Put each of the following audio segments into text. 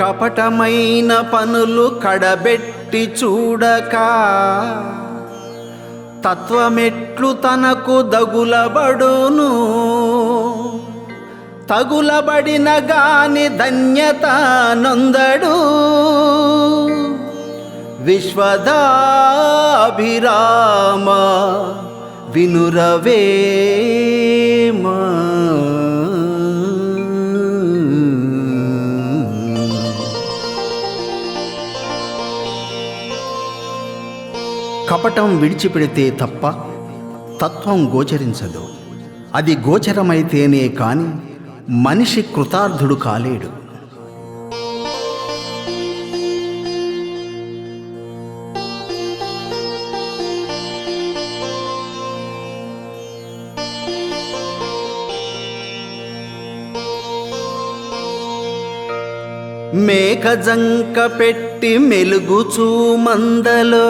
కపటమైన పనులు కడబెట్టి చూడక తత్వమెట్లు తనకు దగులబడును. తగులబడిన గాని ధన్యత నొందడు. విశ్వదాభిరామ వినురవేమా కపటం విడిచిపెడితే తప్ప తత్వం గోచరించదు. అది గోచరమైతేనే కాని మనిషి కృతార్థుడు కాలేడు. మేఘజంక పెట్టి మెలుగుచూ మందలో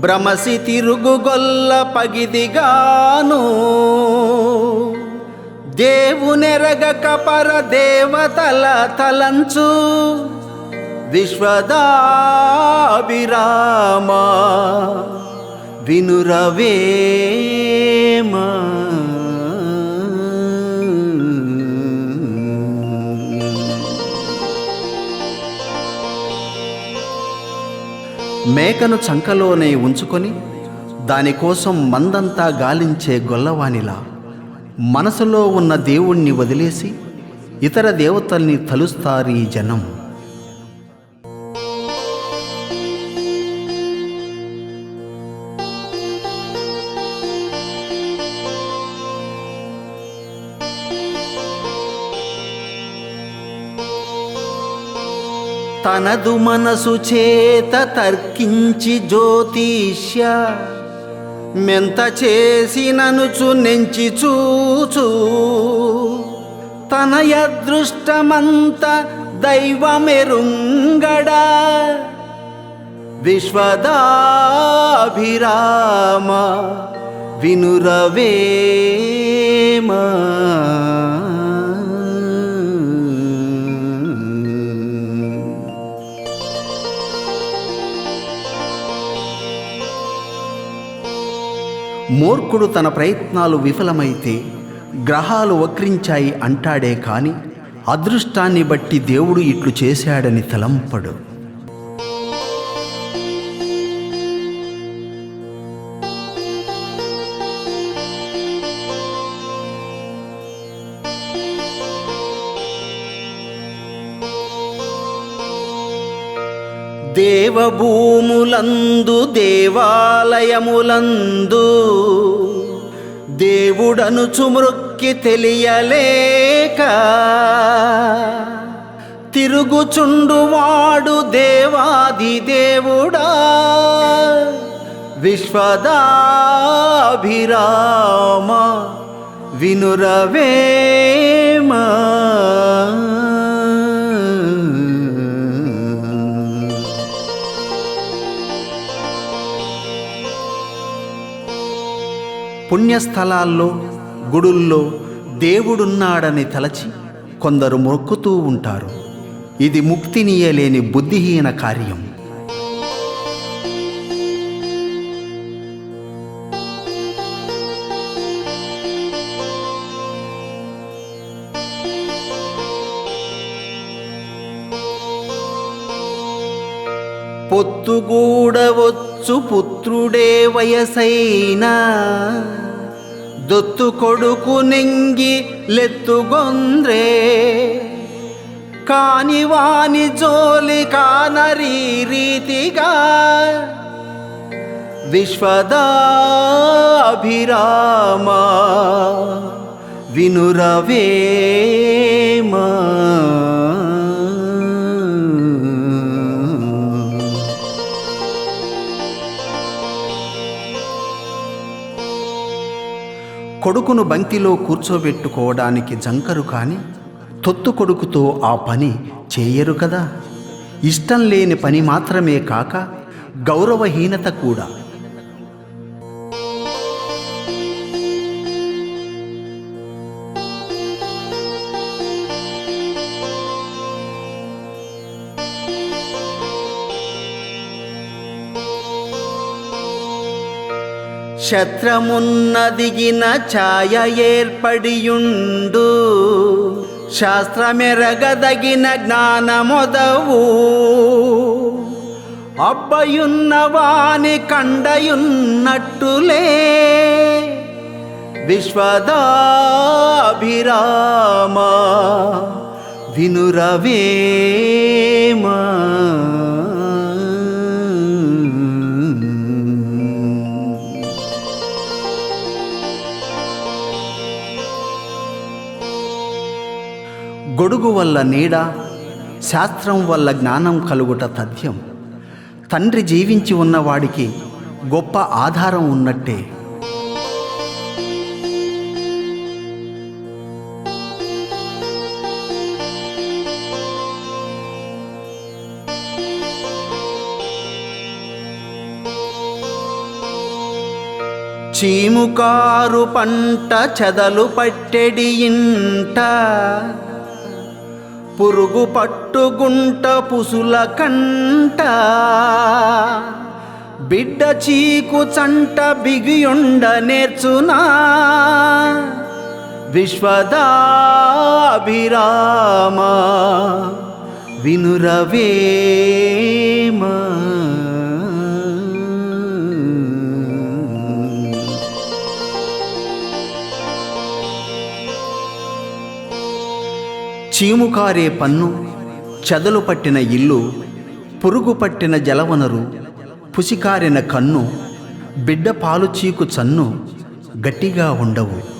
భ్రమసి తిరుగుగొల్ల పగిదిగాను. దేవునెరగక పర దేవతల తలంచు విశ్వదాభిరామ వినురవేమా. మేకను చంకలోనే ఉంచుకొని దానికోసం మందంతా గాలించే గొల్లవానిలా మనసులో ఉన్న దేవుణ్ణి వదిలేసి ఇతర దేవతల్ని తలుస్తారు ఈ జనం. తనదు మనసు చేత తర్కించి జ్యోతిష్య మెంత చేసిననుచు నెంచి చూచు. తన దైవమెరుంగడ దైవమెరుంగడా విశ్వదాభిరామ వినురవేమా. మూర్ఖుడు తన ప్రయత్నాలు విఫలమైతే గ్రహాలు వక్రించాయి అంటాడే కాని అదృష్టాన్ని బట్టి దేవుడు ఇట్లు చేశాడని తలంపడు. దేవభూములందు దేవాలయములందు దేవుడను చుమృక్కి తెలియలేక తిరుగుచుండువాడు దేవాది దేవుడా. విశ్వదాభిరామ వినురవే పుణ్యస్థలాల్లో గుడుల్లో దేవుడున్నాడని తలచి కొందరు మొక్కుతూ ఉంటారు. ఇది ముక్తినీయలేని బుద్ధిహీన కార్యం. పొత్తుగూడవచ్చు పుత్రుడే వయసైనా దొత్తు కొడుకు నెంగి లెత్తుగొంద్రే. కాని వాని జోలి కానరీ రీతిగా విశ్వదాభిరామ వినురవేమా. కొడుకును బంతిలో కూర్చోబెట్టుకోవడానికి జంకరు కాని తొత్తు కొడుకుతో ఆ పని చేయరు కదా. ఇష్టం లేని పని మాత్రమే కాక గౌరవహీనత కూడా. క్షత్రమున్నదిగిన ఛాయ ఏర్పడియుండు. శాస్త్రమెరగదగిన జ్ఞానమొదవు. అబ్బయున్నవాని కండయున్నట్టులే. విశ్వదాభిరామ వినురవేమా. గొడుగు వల్ల నీడ శాస్త్రం వల్ల జ్ఞానం కలుగుట తథ్యం. తండ్రి జీవించి ఉన్నవాడికి గొప్ప ఆధారం ఉన్నట్టే. చీముకారు పంట చెదలు పట్టెడి ఇంట పురుగు పట్టుగుంట పుసుల కంట. బిడ్డ చీకు చంట బిగియుండ నేర్చునా. విశ్వదాభిరామ వినురవేమా. చీముకారే పన్ను చెదలు పట్టిన ఇల్లు పురుగు పట్టిన జలవనరు పుసికారిన కన్ను బిడ్డ పాలు చీకు చన్ను గట్టిగా ఉండవు.